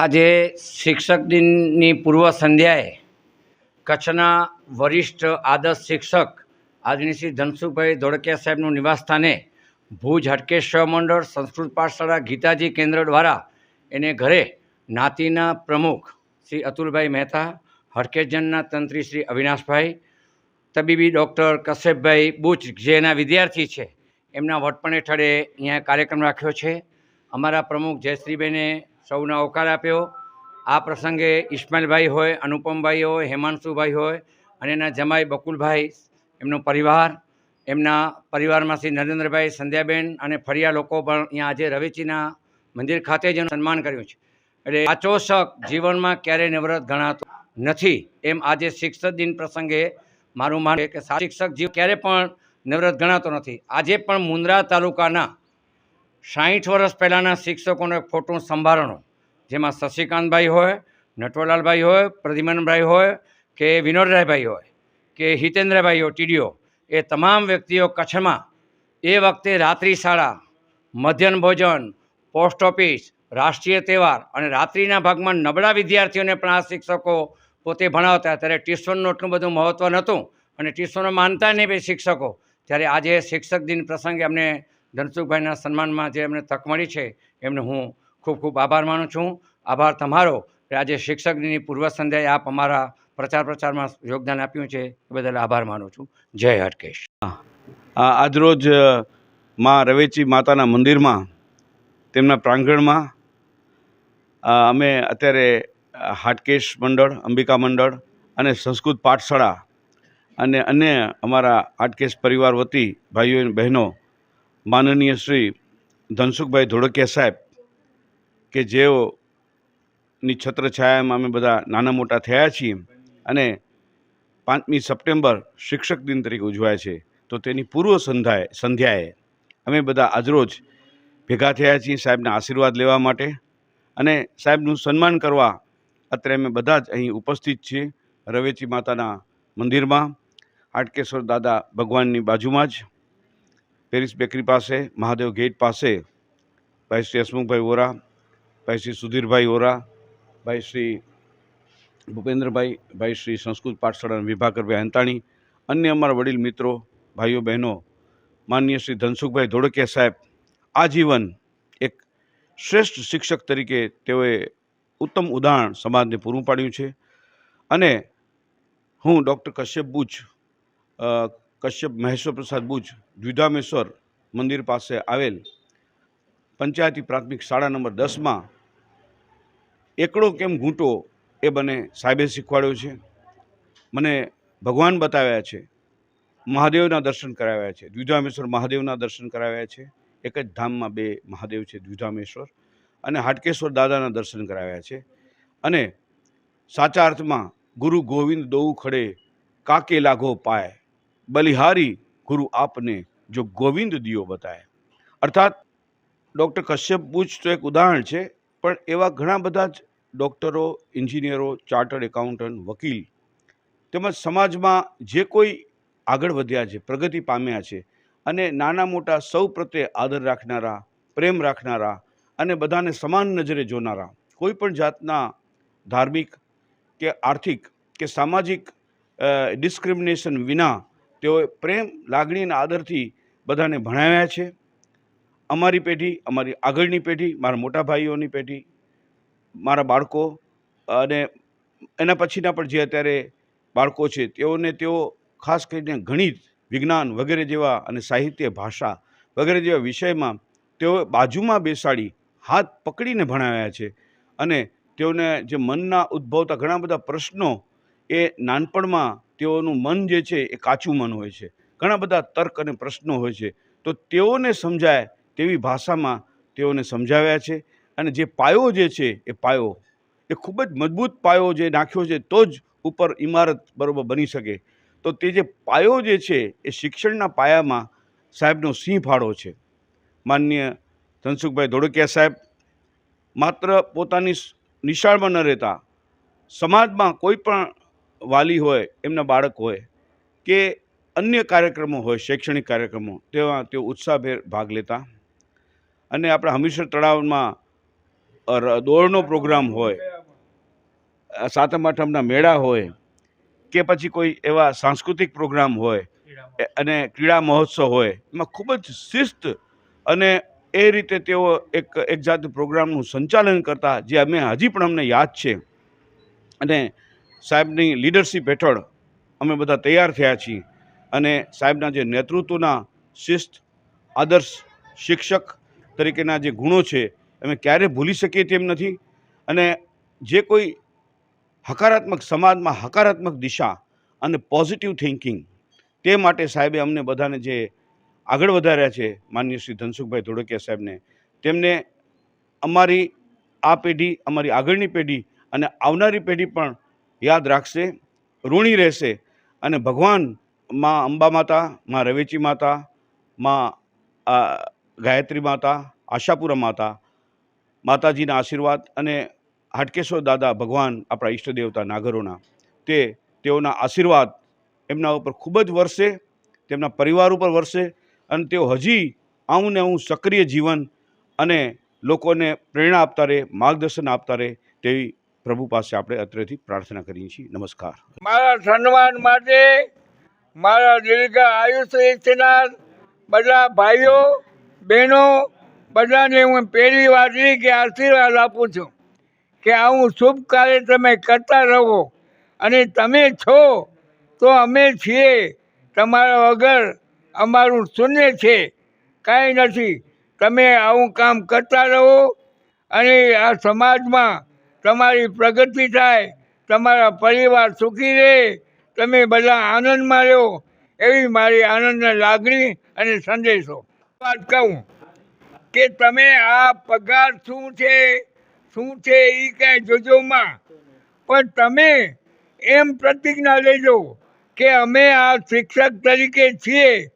આજે શિક્ષક દિનની પૂર્વ સંધ્યાએ કચ્છના વરિષ્ઠ આદર્શ શિક્ષક આજની શ્રી ધનસુભાઈ ધોળકિયા સાહેબનું નિવાસસ્થાને ભુજ હટકેશ્વર મંડળ સંસ્કૃત પાઠશાળા ગીતાજી કેન્દ્ર દ્વારા એને ઘરે નાતીના પ્રમુખ શ્રી અતુલભાઈ મહેતા હડકેજનના તંત્રી શ્રી અવિનાશભાઈ, તબીબી ડૉક્ટર કશ્યપભાઈ બુચ, જે એના વિદ્યાર્થી છે, એમના વડપણ હેઠળે અહીંયા કાર્યક્રમ રાખ્યો છે. અમારા પ્રમુખ જયશ્રીબેને સૌને આવકાર આપ્યો. આ પ્રસંગે ઇસ્માઇલભાઈ હોય, અનુપમભાઈ હોય, હેમાંશુભાઈ હોય અને એના જમાઈ બકુલભાઈ, એમનો પરિવાર, એમના પરિવારમાં શ્રી નરેન્દ્રભાઈ સંધ્યાબેન અને ફરિયા લોકો પણ અહીંયા આજે રવેચીના મંદિર ખાતે જ એનું સન્માન કર્યું છે. એટલે સાચો શક જીવનમાં ક્યારેય નિવૃત્ત ગણાતો નથી. એમ આજે શિક્ષક દિન પ્રસંગે મારું માન કે શિક્ષક જીવ ક્યારે પણ નિવૃત્ત ગણાતો નથી. આજે પણ મુન્દ્રા તાલુકાના સાહીઠ વર્ષ પહેલાંના શિક્ષકોનો એક ફોટો સંભાળણો જેમાં શશિકાંતભાઈ હોય, નટવરલાલભાઈ હોય, પ્રદ્યુમનભાઈ હોય, કે વિનોદરાયભાઈ હોય, કે હિતેન્દ્રભાઈ હોય, ટીડીઓ, એ તમામ વ્યક્તિઓ કચ્છમાં એ વખતે રાત્રિ શાળા, મધ્યાહન ભોજન, પોસ્ટ ઓફિસ, રાષ્ટ્રીય તહેવાર અને રાત્રિના ભાગમાં નબળા વિદ્યાર્થીઓને પણ આ શિક્ષકો પોતે ભણાવતા. ત્યારે ટ્યુશનનું એટલું બધું મહત્ત્વ નહોતું અને ટ્યુશનો માનતા નહીં બે શિક્ષકો. ત્યારે આજે શિક્ષક દિન પ્રસંગે અમને ધનસુખભાઈના સન્માનમાં જે એમને તક મળી છે, એમને હું ખૂબ ખૂબ આભાર માનું છું. આભાર તમારો કે આજે શિક્ષક દિનની પૂર્વ સંધ્યાએ આપ અમારા પ્રચાર પ્રચારમાં યોગદાન આપ્યું છે, એ બદલ આભાર માનું છું. જય હટકેશ આજરોજમાં રવેચી માતાના મંદિરમાં, તેમના પ્રાંગણમાં અમે અત્યારે હાટકેશ મંડળ, અંબિકા મંડળ અને સંસ્કૃત પાઠશાળા અને અન્ય અમારા હાટકેશ પરિવાર વતી ભાઈઓ અને બહેનો માનનીય શ્રી ધનસુખભાઈ ધોળકિયા સાહેબ કે જેઓની છત્રછાયામાં અમે બધા નાના મોટા થયા છીએ અને પાંચમી સપ્ટેમ્બર શિક્ષક દિન તરીકે ઉજવાય છે, તો તેની પૂર્વ સંધ્યાએ સંધ્યાએ અમે બધા આજરોજ ભેગા થયા છીએ સાહેબના આશીર્વાદ લેવા માટે અને સાહેબનું સન્માન કરવા અત્યારે અમે બધા જ અહીં ઉપસ્થિત છીએ રવેચી માતાના મંદિરમાં, હાટકેશ્વર દાદા ભગવાનની બાજુમાં જ. પેરિસ બેકરી પાસે, મહાદેવ ગેટ પાસે, ભાઈ શ્રી હસમુખભાઈ ઓરા ભાઈ શ્રી સુધીરભાઈ ઓરા ભાઈ શ્રી ભૂપેન્દ્રભાઈ, ભાઈ શ્રી સંસ્કૃત પાઠશાળાના વિભાકરભાઈ અંતાણી અન્ય અમારા વડીલ મિત્રો, ભાઈઓ, બહેનો માનનીય શ્રી ધનસુખભાઈ ધોળકિયા સાહેબ, આજીવન એક શ્રેષ્ઠ શિક્ષક તરીકે તેઓએ ઉત્તમ ઉદાહરણ સમાજને પૂરું પાડ્યું છે. અને હું ડૉક્ટર કશ્યપ બુચ કશ્યપ મહેશ્વર પ્રસાદ ભુજ દ્વિધામેશ્વર મંદિર પાસે આવેલ પંચાયતી પ્રાથમિક શાળા નંબર દસમાં એકડો કેમ ઘૂંટો એ બને સાહેબે શીખવાડ્યો છે. મને ભગવાન બતાવ્યા છે. મહાદેવના દર્શન કરાવ્યા છે. દ્વિધામેશ્વર મહાદેવના દર્શન કરાવ્યા છે. એક જ ધામમાં બે મહાદેવ છે, દ્વિધામેશ્વર અને હાટકેશ્વર દાદાના દર્શન કરાવ્યા છે. અને સાચા અર્થમાં ગુરુ ગોવિંદ દોઉ ખડે કાકે લાગો પાય બલિહારી ગુરુ આપને જો ગોવિંદ દિયો બતાય. અર્થાત, ડૉક્ટર કશ્યપ બુચ તો એક ઉદાહરણ છે, પણ એવા ઘણા બધા જ ડૉક્ટરો, એન્જિનિયરો, ચાર્ટર્ડ એકાઉન્ટન્ટ, વકીલ તેમજ સમાજમાં જે કોઈ આગળ વધ્યા છે, પ્રગતિ પામ્યા છે અને નાના મોટા સૌ પ્રત્યે આદર રાખનારા, પ્રેમ રાખનારા અને બધાને સમાન નજરે જોનારા, કોઈ પણ જાતના ધાર્મિક કે આર્થિક કે સામાજિક ડિસ્ક્રિમિનેશન વિના તેઓએ પ્રેમ, લાગણી અને આદરથી બધાને ભણાવ્યા છે. અમારી પેઢી, અમારી આગળની પેઢી, મારા મોટા ભાઈઓની પેઢી, મારા બાળકો અને એના પછીના પણ જે અત્યારે બાળકો છે, તેઓને તેઓ ખાસ કરીને ગણિત, વિજ્ઞાન વગેરે જેવા અને સાહિત્ય, ભાષા વગેરે જેવા વિષયમાં તેઓ બાજુમાં બેસાડી હાથ પકડીને ભણાવ્યા છે. અને તેઓને જે મનના ઉદ્ભવતા ઘણા બધા પ્રશ્નો એ નાનપણમાં તેઓનું મન જે છે એ કાચું મન હોય છે. ઘણા બધા તર્ક અને પ્રશ્નો હોય છે. તો તેઓને સમજાય તેવી ભાષામાં તેઓને સમજાવ્યા છે અને જે પાયો જે છે એ પાયો, એ ખૂબ જ મજબૂત પાયો જે નાખ્યો છે તો જ ઉપર ઇમારત બરોબર બની શકે. તો તે જે પાયો જે છે એ શિક્ષણના પાયામાં સાહેબનો સિંહ ફાળો છે. માન્ય ધનસુખભાઈ ધોળકિયા સાહેબ, માત્ર પોતાની નિશાળમાં ન રહેતા, સમાજમાં કોઈ પણ વાલી હોય એમના બાળક હોય કે અન્ય કાર્યક્રમો હોય શૈક્ષણિક કાર્યક્રમો તેમાં તેઓ ઉત્સાહભેર ભાગ લેતા. અને આપણા હમીરસર તળાવમાં દોડનો પ્રોગ્રામ હોય સાતમ આઠમના મેળા હોય કે પછી કોઈ એવા સાંસ્કૃતિક પ્રોગ્રામ હોય અને ક્રીડા મહોત્સવ હોય એમાં ખૂબ જ શિસ્ત અને એ રીતે તેઓ એક એક જાત પ્રોગ્રામનું સંચાલન કરતા જે અમે હજી પણ અમને યાદ છે. અને સાહેબની લીડરશિપ હેઠળ અમે બધા તૈયાર થયા છીએ. અને સાહેબના જે નેતૃત્વના શિસ્ત, આદર્શ શિક્ષક તરીકેના જે ગુણો છે, અમે ક્યારે ભૂલી શકીએ તેમ નથી. અને જે કોઈ હકારાત્મક સમાજમાં હકારાત્મક દિશા અને પોઝિટિવ થિંકિંગ તે માટે સાહેબે અમને બધાને જે આગળ વધાર્યા છે, માનનીય શ્રી ધનસુખભાઈ ધોળકિયા સાહેબને, તેમને અમારી આ પેઢી, અમારી આગળની પેઢી અને આવનારી પેઢી પણ યાદ રાખશે, ઋણી રહેશે અને ભગવાનમાં અંબા માતા, માં રવેચી માતા, માં ગાયત્રી માતા, આશાપુરા માતા, માતાજીના આશીર્વાદ અને હાટકેશ્વર દાદા ભગવાન આપણા ઈષ્ટ દેવતા નાગરોના, તે તેઓના આશીર્વાદ એમના ઉપર ખૂબ જ વરસે, તેમના પરિવાર ઉપર વરસે અને તેઓ હજી આવું ને આવું સક્રિય જીવન અને લોકોને પ્રેરણા આપતા રહે, માર્ગદર્શન આપતા રહે તેવી પ્રભુ પાસે આપણે અત્રેથી પ્રાર્થના કરીએ છીએ. નમસ્કાર. મારા સન્માન માટે મારા દીર્ઘ આયુષ બધા ભાઈઓ, બહેનો, બધાને હું પહેલી વાત કે આશીર્વાદ આપું છું કે આવું શુભ કાર્ય તમે કરતા રહો અને તમે છો તો અમે છીએ. તમારા વગર અમારું શૂન્ય છે. કાંઈ નથી. તમે આવું કામ કરતા રહો અને આ સમાજમાં તમારી પ્રગતિ થાય, તમારા પરિવાર સુખી રહે, તમે બધા આનંદમાં રહો. એવી મારી આનંદની લાગણી અને સંદેશો. વાત કહું કે તમે આ પગાર શું છે? શું છે એ કાંઈ જોજોમાં પણ તમે એમ પ્રતિજ્ઞા લેજો કે અમે આ શિક્ષક તરીકે છીએ.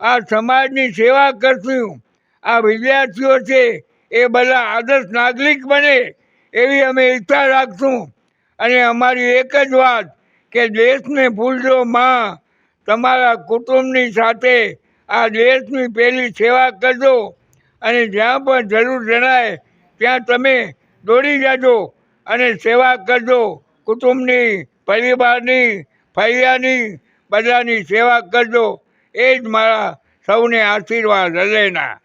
આ સમાજની સેવા કરશું. આ વિદ્યાર્થીઓ છે, એ બધા આદર્શ નાગરિક બને. એવી અમે ઈચ્છા રાખશું. અને અમારી એક જ વાત કે દેશને ભૂલજો માં. તમારા કુટુંબની સાથે આ દેશની પહેલી સેવા કરજો. અને જ્યાં પણ જરૂર જણાય, ત્યાં તમે દોડી જાજો અને સેવા કરજો. કુટુંબની, પરિવારની, ફૈયાની બધાની સેવા કરજો. એ જ મારા સૌને આશીર્વાદ હૃદયના.